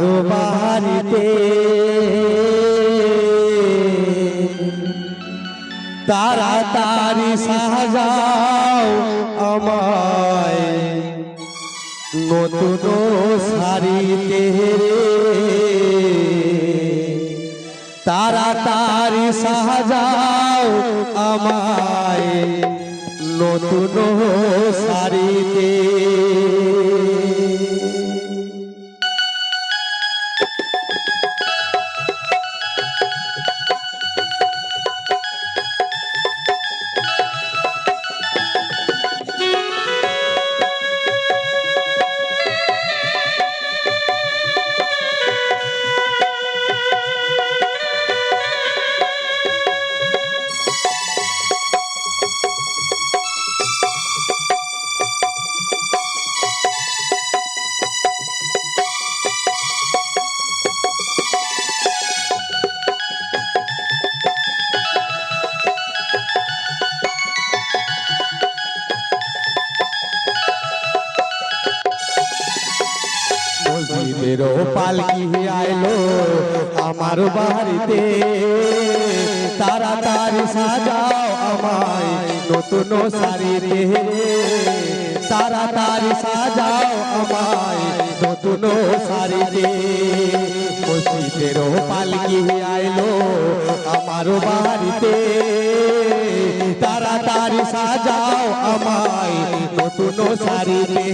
আমার বাড়িতে তাড়াতাড়ি সাজাও আমায়। নতুন শাড়িতে রে। তাড়াতাড়ি সাজাও আমায়। নতুন শাড়িতে। মসজিদেরও পালকি আইলো আমার বাড়িতে। তাড়াতাড়ি সাজাও আমায় নতুন শাড়িতে। তাড়াতাড়ি সাজাও আমায় নতুন শাড়িতে। মসজিদেরও পালকি আইলো আমার বাড়িতে। তাড়াতাড়ি সাজাও আমায় নতুন শাড়িতে।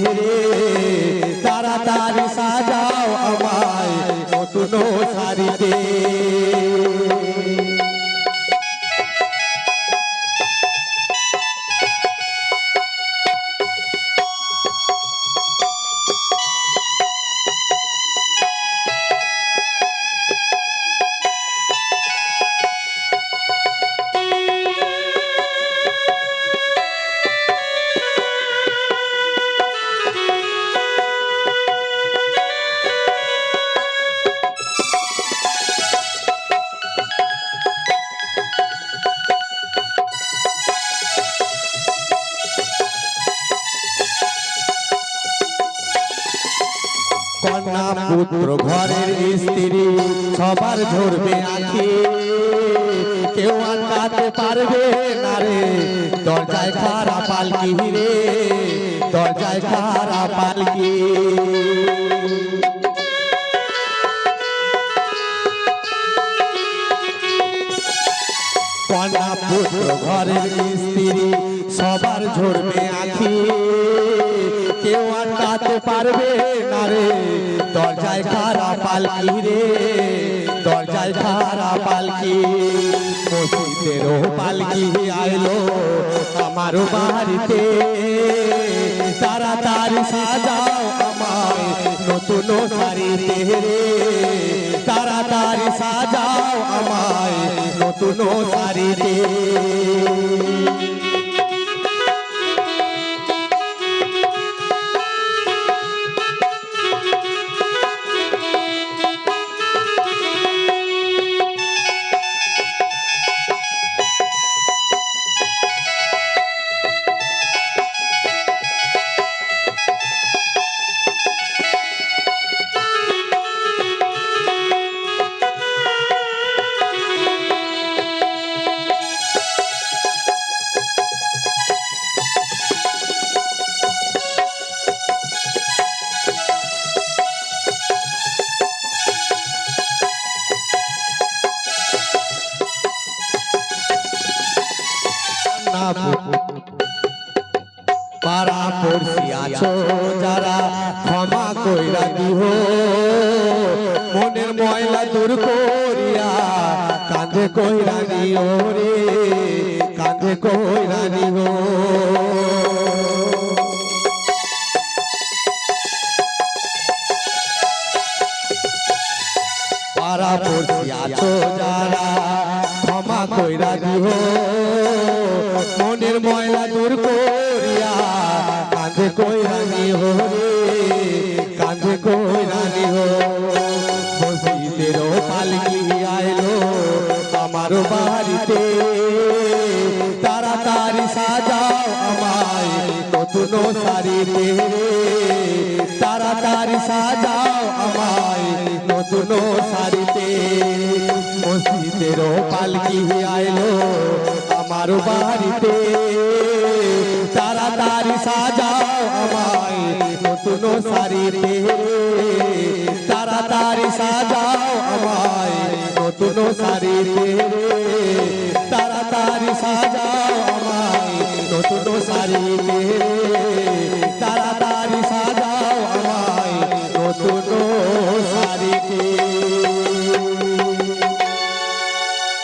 কন্যা পুত্র ঘরের স্ত্রী, সবার ঝরবে আখি। কেউ আটকাতে পারবে না রে। দরজায় খারা পালকি রে, দরজায় খারা পালকি। কন্যা পুত্র ঘরের স্ত্রী, সবার ঝরবে আখি। কেউ আটকাতে পারবে না রে। দরজায় খারা পালকি রে। দরজায় খারা পালকি। মসজিদেরও পালকি আইলো আমার বাড়িতে। তাড়াতাড়ি সাজাও আমায় নতুন শাড়িতে রে। তাড়াতাড়ি সাজাও আমায় নতুন শাড়িতে। পাড়া পড়শি আছো যারা, ক্ষমা কইরা দিহ মনের ময়লা দূর করিয়া কাঁধে কইরা দিও রে কাঁধে কইরা দিও পাড়া পড়শি আছো যারা, ক্ষমা কইরা দিহ কইরা নিহ রে কাঁধে কইরা নিহ মসজিদেরও পালকি আইলো আমার বাড়িতে। তাড়াতাড়ি সাজাও আমায় নতুন শাড়িতে। তাড়াতাড়ি সাজাও আমায় নতুন শাড়িতে। মসজিদের পালকি আইলো আমার বাড়িতে। তাড়াতাড়ি সাজাও আমায় নতুন শাড়িতে। তাড়াতাড়ি সাজাও আমায় নতুন শাড়িতে। তাড়াতাড়ি সাজাও আমায় নতুন শাড়িতে।